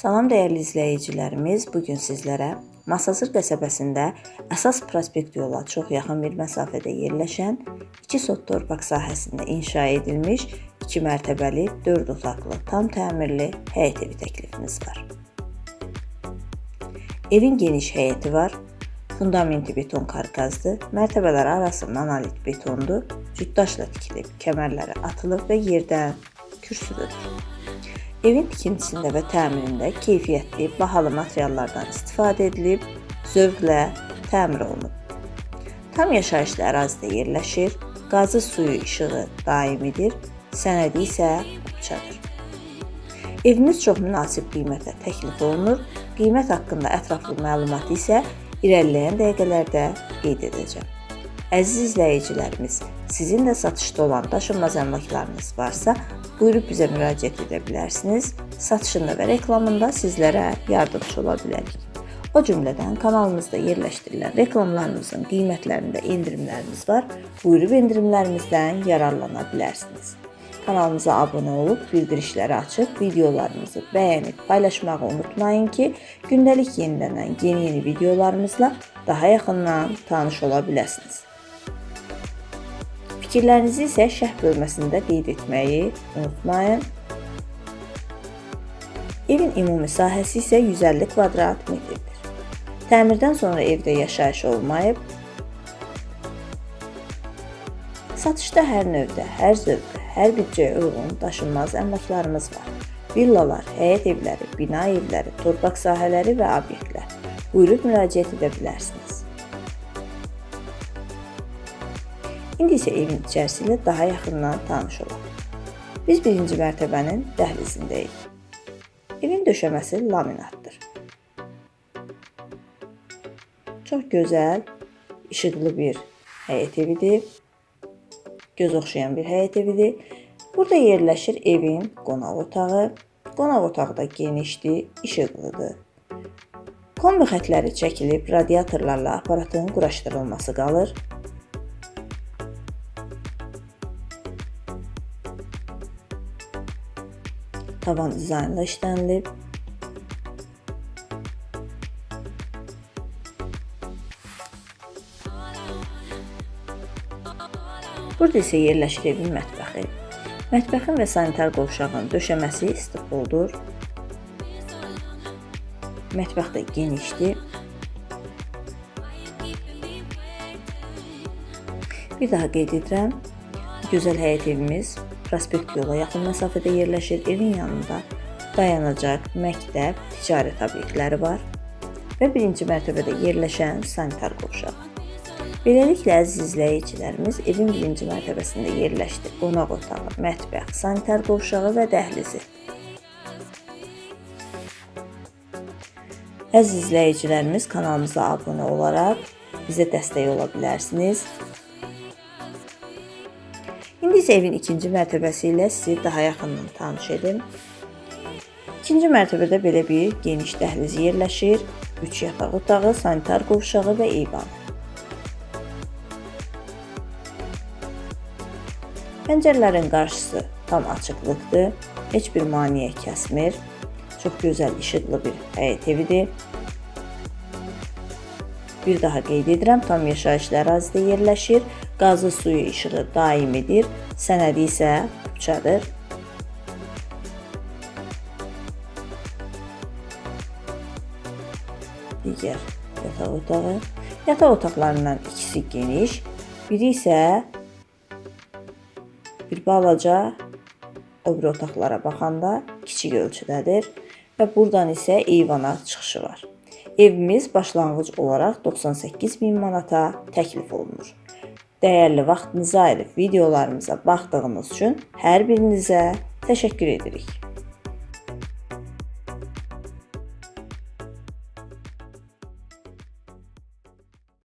Salam dəyərli izləyicilərimiz, bu gün sizlərə Masazır qəsəbəsində əsas prospekt yola çox yaxın bir məsafədə yerləşən 2 sot torpaq sahəsində inşa edilmiş 2 mərtəbəli, 4 otaqlı, tam təmirli həyət evi təklifimiz var. Evin geniş həyəti var. Fundamenti beton karkazdır. Mərtəbələr arası monolit betondur. Cütdaşla tikilib, kəmərləri atılıb və yerdən kürsüdür. Evin tikintisində və təmirində keyfiyyətli, bahalı materiallardan istifadə edilib, zövqlə təmir olunub. Tam yaşayışlı ərazidə yerləşir, qazı suyu işığı daimidir, sənədi isə uçadır. Evimiz çox münasib qiymətə təklif olunur. Qiymət haqqında ətraflı məlumatı isə irəliləyən dəqiqələrdə qeyd edəcəm. Əziz izləyicilərimiz, sizin də satışda olan daşınmaz əmlaklarınız varsa, buyurub bizə müraciət edə bilərsiniz. Satışında və reklamında sizlərə yardımçı ola bilərik. O cümlədən kanalımızda yerləşdirilən reklamlarımızın qiymətlərində endirimlərimiz var. Buyurub endirimlərimizdən yararlana bilərsiniz. Kanalımıza abunə olub, bildirişləri açıb, videolarımızı bəyənib, paylaşmağı unutmayın ki, gündəlik yenilənən yeni-yeni videolarımızla daha yaxından tanış ola biləsiniz. Fikirlərinizi isə şərh bölməsində qeyd etməyi unutmayın. Evin ümumi sahəsi isə 150 kvadrat metrdir. Təmirdən sonra evdə yaşayış olmayıb. Satışda hər növdə, hər zövqə, hər büdcəyə uyğun daşınmaz əmlaklarımız var. Villalar, həyət evləri, bina evləri, torpaq sahələri və obyektlər. Buyurub müraciət edə bilərsiniz. İndi isə evin içərisi ilə daha yaxından tanış olaq. Biz birinci mərtəbənin dəhlizindəyik. Evin döşəməsi laminatdır. Çox gözəl, işıqlı bir həyət evidir. Göz oxşayan bir həyət evidir. Burada yerləşir evin qonaq otağı. Qonaq otağı da genişdir, işıqlıdır. Kombi xətləri çəkilib, radiatorlarla aparatın quraşdırılması qalır. Tavan dizaynla işlənilib. Burada isə yerləşir evin mətbəxi. Mətbəxin və sanitar qovşağın döşəməsi stipoldur. Mətbəx də genişdir. Bir daha qeyd edirəm. Gözəl həyət evimiz prospekt yola yaxın məsafədə yerləşir. Evin yanında dayanacaq, məktəb, ticarət obyektləri var və birinci mərtəbədə yerləşən sanitar qovşağı. Beləliklə əziz izləyicilərimiz evin birinci mərtəbəsində yerləşdi. Qonaq otağı, mətbəx, sanitar qovşağı və dəhlizi. Əziz izləyicilərimiz kanalımıza abunə olaraq bizə dəstək ola bilərsiniz. İsə evin ikinci mərtəbəsi ilə sizi daha yaxından tanış edim. İkinci mərtəbədə belə bir geniş dəhliz yerləşir. 3 yataq otağı, sanitar qovşağı və eyvan. Pəncərələrin qarşısı tam açıqlıqdır. Heç bir maneə kəsmir. Çox gözəl işıqlı bir həyət evidir. Bir daha qeyd edirəm, tam yaşayışlı ərazidə yerləşir. Qazı suyu işığı daimidir, sənədi isə kupçadır. Digər yataq otağı. Yataq otaqlarından ikisi geniş, biri isə bir balaca o bir otaqlara baxanda kiçik ölçüdədir və burdan isə eyvana çıxışı var. Evimiz başlanğıc olaraq 98 min manata təklif olunur. Dəyərli vaxtınızı ayırıb videolarımıza baxdığınız üçün hər birinizə təşəkkür edirik.